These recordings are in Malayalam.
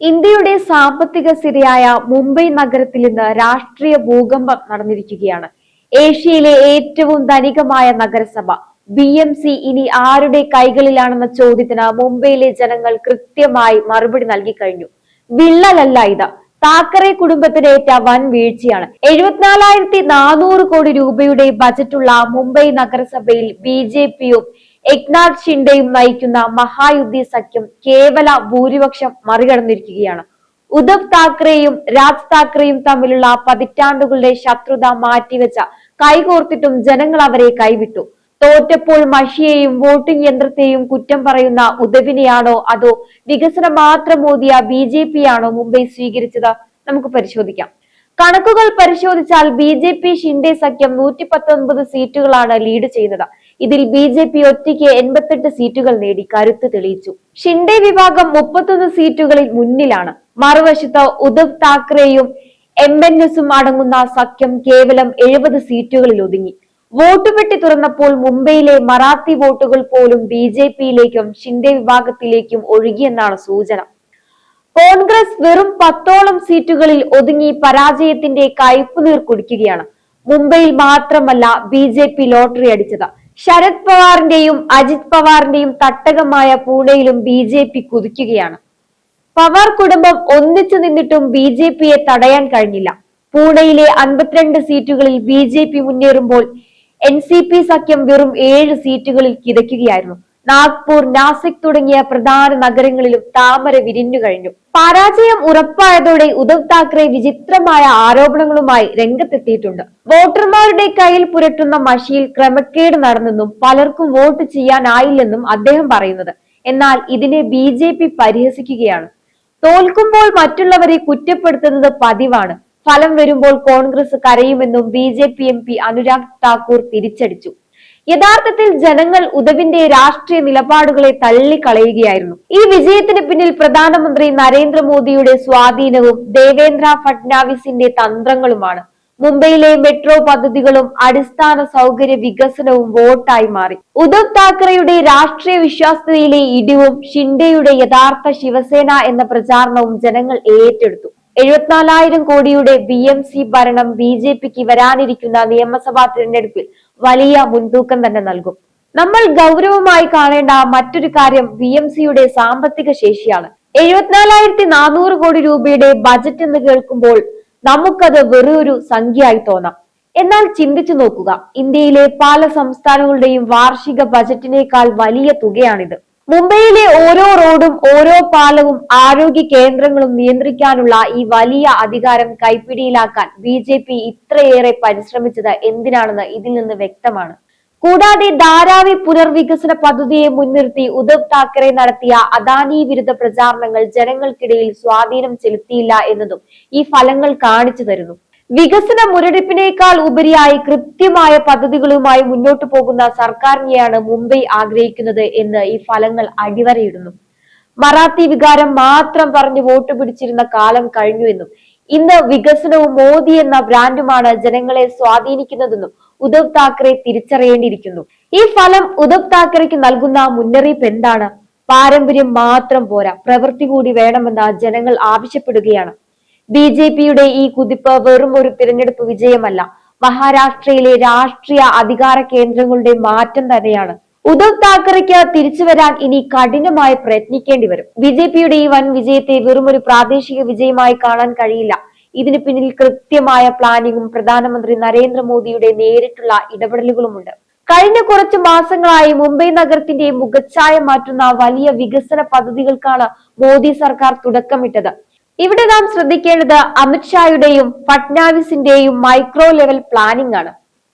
ഇന്ത്യയുടെ സാമ്പത്തിക സ്ഥിതിയായ മുംബൈ നഗരത്തിൽ ഇന്ന് രാഷ്ട്രീയ ഭൂകമ്പം നടന്നിരിക്കുകയാണ്. ഏഷ്യയിലെ ഏറ്റവും ധനികമായ നഗരസഭ. ബി എം സി ഇനി ആരുടെ കൈകളിലാണെന്ന ചോദ്യത്തിന് മുംബൈയിലെ ജനങ്ങൾ കൃത്യമായി മറുപടി നൽകി കഴിഞ്ഞു. വിള്ളലല്ല ഇത്. താക്കറെ കുടുംബത്തിനേറ്റ വൻ വീഴ്ചയാണ്. എഴുപത്തിനാലായിരത്തി നാനൂറ് കോടി രൂപയുടെ ബജറ്റുള്ള മുംബൈ നഗരസഭയിൽ ബി ജെ പിയും എക്നാഥ് ഷിൻഡെയും നയിക്കുന്ന മഹായുദ്ധി സഖ്യം കേവല ഭൂരിപക്ഷം മറികടന്നിരിക്കുകയാണ്. ഉദ്ധവ് താക്കറെയും രാജ് താക്കറെയും തമ്മിലുള്ള പതിറ്റാണ്ടുകളുടെ ശത്രുത മാറ്റിവെച്ച കൈകോർത്തിട്ടും ജനങ്ങൾ അവരെ കൈവിട്ടു. തോറ്റപ്പോൾ മഷിയെയും വോട്ടിംഗ് യന്ത്രത്തെയും കുറ്റം പറയുന്ന ഉദ്ധവിനെയാണോ അതോ വികസനം മാത്രം മോദിയ ബി ജെ പി ആണോ മുംബൈ സ്വീകരിച്ചത്? നമുക്ക് പരിശോധിക്കാം. കണക്കുകൾ പരിശോധിച്ചാൽ ബി ജെ പി ഷിൻഡെ സഖ്യം നൂറ്റി പത്തൊൻപത് സീറ്റുകളാണ് ലീഡ് ചെയ്യുന്നത് ഇതിൽ ബി ജെ പി ഒറ്റയ്ക്ക് എൺപത്തെട്ട് സീറ്റുകൾ നേടി കരുത്ത് തെളിയിച്ചു. ഷിൻഡെ വിഭാഗം മുപ്പത്തൊന്ന് സീറ്റുകളിൽ മുന്നിലാണ്. മറുവശത്ത് ഉദ്ധവ് താക്കറെയും എം എൻ എസും അടങ്ങുന്ന സഖ്യം കേവലം എഴുപത് സീറ്റുകളിൽ ഒതുങ്ങി. വോട്ട് പെട്ടി തുറന്നപ്പോൾ മുംബൈയിലെ മറാത്തി വോട്ടുകൾ പോലും ബി ജെ പിയിലേക്കും ഷിൻഡെ വിഭാഗത്തിലേക്കും ഒഴുകിയെന്നാണ് സൂചന. കോൺഗ്രസ് വെറും പത്തോളം സീറ്റുകളിൽ ഒതുങ്ങി പരാജയത്തിന്റെ കയ്പുനീർ കുടിക്കുകയാണ്. മുംബൈയിൽ മാത്രമല്ല ബി ജെ പി ലോട്ടറി അടിച്ചത്. ശരത് പവാറിന്റെയും അജിത് പവാറിന്റെയും തട്ടകമായ പൂനെയിലും ബി ജെ പി കുതിക്കുകയാണ്. പവാർ കുടുംബം ഒന്നിച്ചു നിന്നിട്ടും ബി ജെ പിയെ തടയാൻ കഴിഞ്ഞില്ല. പൂനെയിലെ അൻപത്തിരണ്ട് സീറ്റുകളിൽ ബി ജെ പി മുന്നേറുമ്പോൾ എൻ സി പി സഖ്യം വെറും ഏഴ് സീറ്റുകളിൽ കിതയ്ക്കുകയായിരുന്നു. നാഗ്പൂർ നാസിക് തുടങ്ങിയ പ്രധാന നഗരങ്ങളിലും താമര വിരിഞ്ഞു കഴിഞ്ഞു. പരാജയം ഉറപ്പായതോടെ ഉദ്ധവ് താക്കറെ വിചിത്രമായ ആരോപണങ്ങളുമായി രംഗത്തെത്തിയിട്ടുണ്ട്. വോട്ടർമാരുടെ കയ്യിൽ പുരട്ടുന്ന മഷിയിൽ ക്രമക്കേട് നടന്നെന്നും പലർക്കും വോട്ട് ചെയ്യാനായില്ലെന്നും അദ്ദേഹം പറയുന്നത്. എന്നാൽ ഇതിനെ ബി ജെ പി പരിഹസിക്കുകയാണ്. തോൽക്കുമ്പോൾ മറ്റുള്ളവരെ കുറ്റപ്പെടുത്തുന്നത് പതിവാണ്. ഫലം വരുമ്പോൾ Congress കരയുമെന്നും B J P M P Anurag Thakur തിരിച്ചടിച്ചു. യഥാർത്ഥത്തിൽ ജനങ്ങൾ ഉദവിന്റെ രാഷ്ട്രീയ നിലപാടുകളെ തള്ളിക്കളയുകയായിരുന്നു. ഈ വിജയത്തിന് പിന്നിൽ പ്രധാനമന്ത്രി നരേന്ദ്രമോദിയുടെ സ്വാധീനവും ദേവേന്ദ്ര ഫഡ്നാവിസിന്റെ തന്ത്രങ്ങളുമാണ്. മുംബൈയിലെ മെട്രോ പദ്ധതികളും അടിസ്ഥാന സൗകര്യ വികസനവും വോട്ടായി മാറി. ഉദ്ധവ് താക്കറെയുടെ രാഷ്ട്രീയ വിശ്വാസ്യതയിലെ ഇടിവും ഷിൻഡെയുടെ യഥാർത്ഥ ശിവസേന എന്ന പ്രചാരണവും ജനങ്ങൾ ഏറ്റെടുത്തു. എഴുപത്തിനാലായിരം കോടിയുടെ ബി എം സി ഭരണം ബി ജെ പിക്ക് വരാനിരിക്കുന്ന നിയമസഭാ തിരഞ്ഞെടുപ്പിൽ വലിയ മുൻതൂക്കം തന്നെ നൽകും. നമ്മൾ ഗൗരവമായി കാണേണ്ട മറ്റൊരു കാര്യം വി എം സിയുടെ സാമ്പത്തിക ശേഷിയാണ്. എഴുപത്തിനാലായിരത്തി നാനൂറ് കോടി രൂപയുടെ ബജറ്റ് എന്ന് കേൾക്കുമ്പോൾ നമുക്കത് വെറൊരു സംഖ്യയായി തോന്നാം. എന്നാൽ ചിന്തിച്ചു നോക്കുക ഇന്ത്യയിലെ പല സംസ്ഥാനങ്ങളുടെയും വാർഷിക ബജറ്റിനേക്കാൾ വലിയ തുകയാണിത്. മുംബൈയിലെ ഓരോ റോഡും ഓരോ പാലവും ആരോഗ്യ കേന്ദ്രങ്ങളും നിയന്ത്രിക്കാനുള്ള ഈ വലിയ അധികാരം കൈപ്പിടിയിലാക്കാൻ ബി ജെ പി ഇത്രയേറെ പരിശ്രമിച്ചത് എന്തിനാണെന്ന് ഇതിൽ നിന്ന് വ്യക്തമാണ്. കൂടാതെ ധാരാവി പുനർവികസന പദ്ധതിയെ മുൻനിർത്തി ഉദ്ധവ് താക്കറെ നടത്തിയ അദാനി വിരുദ്ധ പ്രചാരണങ്ങൾ ജനങ്ങൾക്കിടയിൽ സ്വാധീനം ചെലുത്തിയില്ല എന്നതും ഈ ഫലങ്ങൾ കാണിച്ചു തരുന്നു. വികസന മുരടിപ്പിനേക്കാൾ ഉപരിയായി കൃത്യമായ പദ്ധതികളുമായി മുന്നോട്ട് പോകുന്ന സർക്കാരിനെയാണ് മുംബൈ ആഗ്രഹിക്കുന്നത് എന്ന് ഈ ഫലങ്ങൾ അടിവരയിടുന്നു. മറാത്തി വികാരം മാത്രം പറഞ്ഞ് വോട്ട് പിടിച്ചിരുന്ന കാലം കഴിഞ്ഞുവെന്നും ഇന്ന് വികസനവും മോദി എന്ന ബ്രാൻഡുമാണ് ജനങ്ങളെ സ്വാധീനിക്കുന്നതെന്നും ഉദ്ധവ് താക്കറെ തിരിച്ചറിയേണ്ടിയിരിക്കുന്നു. ഈ ഫലം ഉദ്ധവ് താക്കറെക്ക് നൽകുന്ന മുന്നറിയിപ്പ് എന്താണ്? പാരമ്പര്യം മാത്രം പോരാ പ്രവൃത്തി കൂടി വേണമെന്ന് ജനങ്ങൾ ആവശ്യപ്പെടുകയാണ്. ബി ജെ പിയുടെ ഈ കുതിപ്പ് വെറും ഒരു തിരഞ്ഞെടുപ്പ് വിജയമല്ല. മഹാരാഷ്ട്രയിലെ രാഷ്ട്രീയ അധികാര കേന്ദ്രങ്ങളുടെ മാറ്റം തന്നെയാണ്. ഉദ്ധവ് താക്കറെക്ക് തിരിച്ചു വരാൻ ഇനി കഠിനമായി പ്രയത്നിക്കേണ്ടി വരും. ബി ജെ പിയുടെ ഈ വൻ വിജയത്തെ വെറും ഒരു പ്രാദേശിക വിജയമായി കാണാൻ കഴിയില്ല. ഇതിന് പിന്നിൽ കൃത്യമായ പ്ലാനിങ്ങും പ്രധാനമന്ത്രി നരേന്ദ്രമോദിയുടെ നേരിട്ടുള്ള ഇടപെടലുകളുമുണ്ട്. കഴിഞ്ഞ കുറച്ച് മാസങ്ങളായി മുംബൈ നഗരത്തിന്റെ മുഖച്ഛായ മാറ്റുന്ന വലിയ വികസന പദ്ധതികൾക്കാണ് മോദി സർക്കാർ തുടക്കമിട്ടത്. ഇവിടെ നാം ശ്രദ്ധിക്കേണ്ടത് അമിത്ഷായുടെയും ഫട്നാവിസിന്റെയും മൈക്രോ ലെവൽ പ്ലാനിംഗ് ആണ്.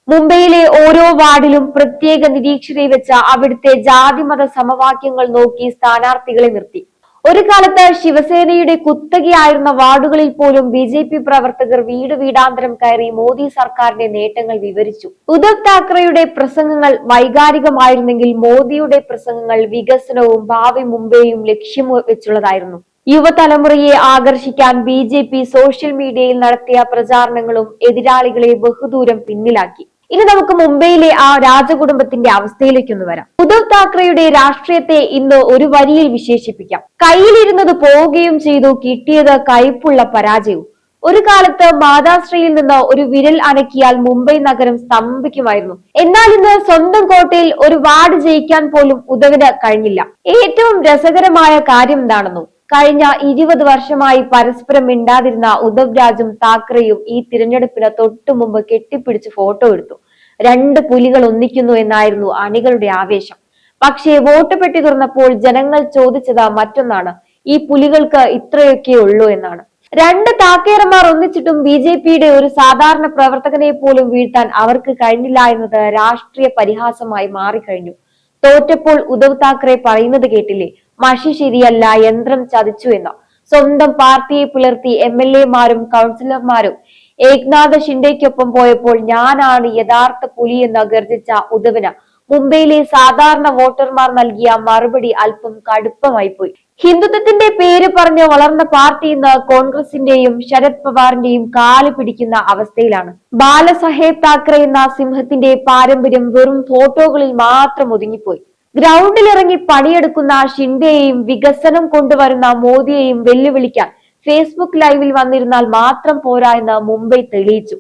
മുംബൈയിലെ ഓരോ വാർഡിലും പ്രത്യേക നിരീക്ഷരെ വെച്ച അവിടുത്തെ ജാതിമത സമവാക്യങ്ങൾ നോക്കി സ്ഥാനാർത്ഥികളെ നിർത്തി. ഒരു കാലത്ത് ശിവസേനയുടെ കുത്തകയായിരുന്ന വാർഡുകളിൽ പോലും ബി ജെ പി പ്രവർത്തകർ വീട് വീടാന്തരം കയറി മോദി സർക്കാരിന്റെ നേട്ടങ്ങൾ വിവരിച്ചു. ഉദ്ധവ് താക്കറെയുടെ പ്രസംഗങ്ങൾ വൈകാരികമായിരുന്നെങ്കിൽ മോദിയുടെ പ്രസംഗങ്ങൾ വികസനവും ഭാവി മുംബൈയും ലക്ഷ്യം വെച്ചുള്ളതായിരുന്നു. യുവതലമുറയെ ആകർഷിക്കാൻ ബി ജെ പി സോഷ്യൽ മീഡിയയിൽ നടത്തിയ പ്രചാരണങ്ങളും എതിരാളികളെ ബഹുദൂരം പിന്നിലാക്കി. ഇനി നമുക്ക് മുംബൈയിലെ ആ രാജകുടുംബത്തിന്റെ അവസ്ഥയിലേക്കൊന്ന് വരാം. ഉദ്ധവ് താക്കറെയുടെ രാഷ്ട്രീയത്തെ ഇന്ന് ഒരു വരിയിൽ വിശേഷിപ്പിക്കാം. കയ്യിലിരുന്നത് പോവുകയും ചെയ്തു കിട്ടിയത് കയ്പുള്ള പരാജയവും. ഒരു കാലത്ത് മാതാശ്രീയിൽ നിന്ന് ഒരു വിരൽ അനക്കിയാൽ മുംബൈ നഗരം സ്തംഭിക്കുമായിരുന്നു. എന്നാൽ ഇന്ന് സ്വന്തം കോട്ടയിൽ ഒരു വാർഡ് ജയിക്കാൻ പോലും ഉദവിന് കഴിഞ്ഞില്ല. ഏറ്റവും രസകരമായ കാര്യം എന്താണെന്നോ കഴിഞ്ഞ ഇരുപത് വർഷമായി പരസ്പരം മിണ്ടാതിരുന്ന ഉദ്ധവ് രാജും താക്കറെയും ഈ തിരഞ്ഞെടുപ്പിന് തൊട്ടു മുമ്പ് കെട്ടിപ്പിടിച്ച് ഫോട്ടോ എടുത്തു. രണ്ട് പുലികൾ ഒന്നിക്കുന്നു എന്നായിരുന്നു അണികളുടെ ആവേശം. പക്ഷേ വോട്ട് പെട്ടി തുറന്നപ്പോൾ ജനങ്ങൾ ചോദിച്ചത് മറ്റൊന്നാണ്. ഈ പുലികൾക്ക് ഇത്രയൊക്കെ ഉള്ളൂ എന്നാണ്. രണ്ട് താക്കേറമാർ ഒന്നിച്ചിട്ടും ബി ജെ പിയുടെ ഒരു സാധാരണ പ്രവർത്തകനെ പോലും വീഴ്ത്താൻ അവർക്ക് കഴിഞ്ഞില്ല എന്നത് രാഷ്ട്രീയ പരിഹാസമായി മാറിക്കഴിഞ്ഞു. തോറ്റപ്പോൾ ഉദ്ധവ് താക്കറെ പറയുന്നത് കേട്ടില്ലേ? മഷി ശരിയല്ല യന്ത്രം ചതിച്ചു എന്ന്. സ്വന്തം പാർട്ടിയെ പുലർത്തി എം എൽ എമാരും കൗൺസിലർമാരും ഏക്നാഥ് ഷിൻഡെക്കൊപ്പം പോയപ്പോൾ ഞാനാണ് യഥാർത്ഥ പുലി എന്ന് ഗർജിച്ച ഉദ്ധവിന്. മുംബൈയിലെ സാധാരണ വോട്ടർമാർ നൽകിയ മറുപടി അല്പം കടുപ്പമായി പോയി. ഹിന്ദുത്വത്തിന്റെ പേര് പറഞ്ഞ് വളർന്ന പാർട്ടി ഇന്ന് കോൺഗ്രസിന്റെയും ശരത് പവാറിന്റെയും കാൽ പിടിക്കുന്ന അവസ്ഥയിലാണ്. ബാലസാഹേബ് താക്കറെ എന്ന സിംഹത്തിന്റെ പാരമ്പര്യം വെറും ഫോട്ടോകളിൽ മാത്രം ഒതുങ്ങിപ്പോയി. ഗ്രൗണ്ടിലിറങ്ങി പണിയെടുക്കുന്ന ഷിൻഡെയെയും വികസനം കൊണ്ടുവരുന്ന മോദിയെയും വെല്ലുവിളിക്കാൻ ഫേസ്ബുക്ക് ലൈവിൽ വന്നിരുന്നാൽ മാത്രം പോരാ എന്ന് മുംബൈ തെളിയിച്ചു.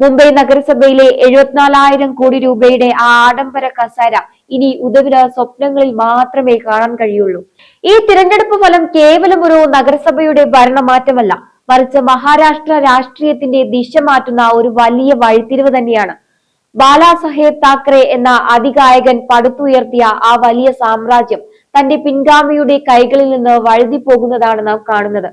മുംബൈ നഗരസഭയിലെ എഴുപത്തിനാലായിരം കോടി രൂപയുടെ ആ ആഡംബര കസേര ഇനി ഉദവിന് സ്വപ്നങ്ങളിൽ മാത്രമേ കാണാൻ കഴിയുള്ളൂ. ഈ തിരഞ്ഞെടുപ്പ് ഫലം കേവലം ഒരു നഗരസഭയുടെ ഭരണമാറ്റമല്ല മറിച്ച് മഹാരാഷ്ട്ര രാഷ്ട്രീയത്തിന്റെ ദിശ മാറ്റുന്ന ഒരു വലിയ വഴിത്തിരിവ് തന്നെയാണ്. ബാലാസാഹേബ് താക്കറെ എന്ന അതികായകൻ പടുത്തുയർത്തിയ ആ വലിയ സാമ്രാജ്യം തന്റെ പിൻഗാമിയുടെ കൈകളിൽ നിന്ന് വഴുതി പോകുന്നതാണ് നാം കാണുന്നത്.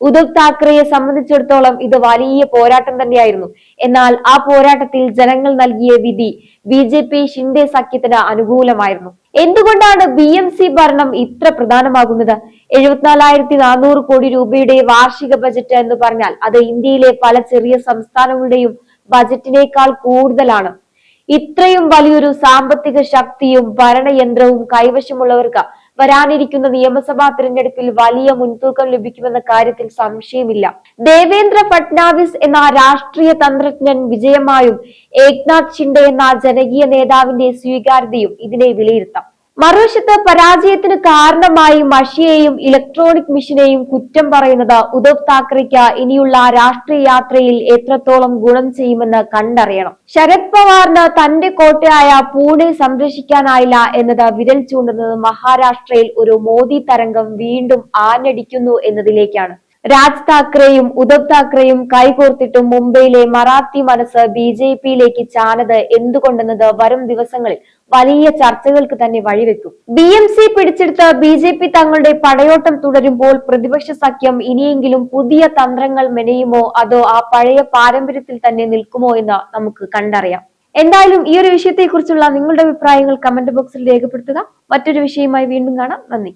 ഉദ്ധവ് താക്കറെയെ സംബന്ധിച്ചിടത്തോളം ഇത് വലിയ പോരാട്ടം തന്നെയായിരുന്നു. എന്നാൽ ആ പോരാട്ടത്തിൽ ജനങ്ങൾ നൽകിയ വിധി ബി ജെ പി ഷിൻഡെ സഖ്യത്തിന് അനുകൂലമായിരുന്നു. എന്തുകൊണ്ടാണ് ബി എം സി ഭരണം ഇത്ര പ്രധാനമാകുന്നത്? എഴുപത്തിനാലായിരത്തി നാനൂറ് കോടി രൂപയുടെ വാർഷിക ബജറ്റ് എന്ന് പറഞ്ഞാൽ അത് ഇന്ത്യയിലെ പല ചെറിയ സംസ്ഥാനങ്ങളുടെയും ബജറ്റിനേക്കാൾ കൂടുതലാണ്. ഇത്രയും വലിയൊരു സാമ്പത്തിക ശക്തിയും ഭരണയന്ത്രവും കൈവശമുള്ളവർക്ക് വരാനിരിക്കുന്ന നിയമസഭാ തിരഞ്ഞെടുപ്പിൽ വലിയ മുൻതൂക്കം ലഭിക്കുമെന്ന കാര്യത്തിൽ സംശയമില്ല. ദേവേന്ദ്ര ഫട്നാവിസ് എന്ന രാഷ്ട്രീയ തന്ത്രജ്ഞൻ വിജയമായും ഏക്നാഥ് ഷിൻഡെ എന്ന ജനകീയ നേതാവിന്റെ സ്വീകാര്യതയും ഇതിനെ വിലയിരുത്താം. മറുവശത്ത് പരാജയത്തിന് കാരണമായി മഷിയെയും ഇലക്ട്രോണിക് മിഷനെയും കുറ്റം പറയുന്നത് ഉദ്ധവ് താക്കറെക്ക് ഇനിയുള്ള രാഷ്ട്രീയ യാത്രയിൽ എത്രത്തോളം ഗുണം ചെയ്യുമെന്ന് കണ്ടറിയണം. ശരത് പവാറിന് തന്റെ കോട്ടയായ പൂനെ സംരക്ഷിക്കാനായില്ല എന്നത് വിരൽ ചൂണ്ടുന്നത് മഹാരാഷ്ട്രയിൽ ഒരു മോദി തരംഗം വീണ്ടും ആഞ്ഞടിക്കുന്നു എന്നതിലേക്കാണ്. രാജ് താക്കറെയും ഉദ്ധവ് താക്കറെയും കൈകോർത്തിട്ടും മുംബൈയിലെ മറാത്തി മനസ്സ് ബി ജെ പിയിലേക്ക് ചാനത് എന്തുകൊണ്ടെന്നത് വരും ദിവസങ്ങളിൽ വലിയ ചർച്ചകൾക്ക് തന്നെ വഴിവെക്കും. ബി എം സി പിടിച്ചെടുത്ത് ബി ജെ പി തങ്ങളുടെ പടയോട്ടം തുടരുമ്പോൾ പ്രതിപക്ഷ സഖ്യം ഇനിയെങ്കിലും പുതിയ തന്ത്രങ്ങൾ മെനയുമോ അതോ ആ പഴയ പാരമ്പര്യത്തിൽ തന്നെ നിൽക്കുമോ എന്ന് നമുക്ക് കണ്ടറിയാം. എന്തായാലും ഈ ഒരു വിഷയത്തെക്കുറിച്ചുള്ള നിങ്ങളുടെ അഭിപ്രായങ്ങൾ കമന്റ് ബോക്സിൽ രേഖപ്പെടുത്തുക. മറ്റൊരു വിഷയമായി വീണ്ടും കാണാം. നന്ദി.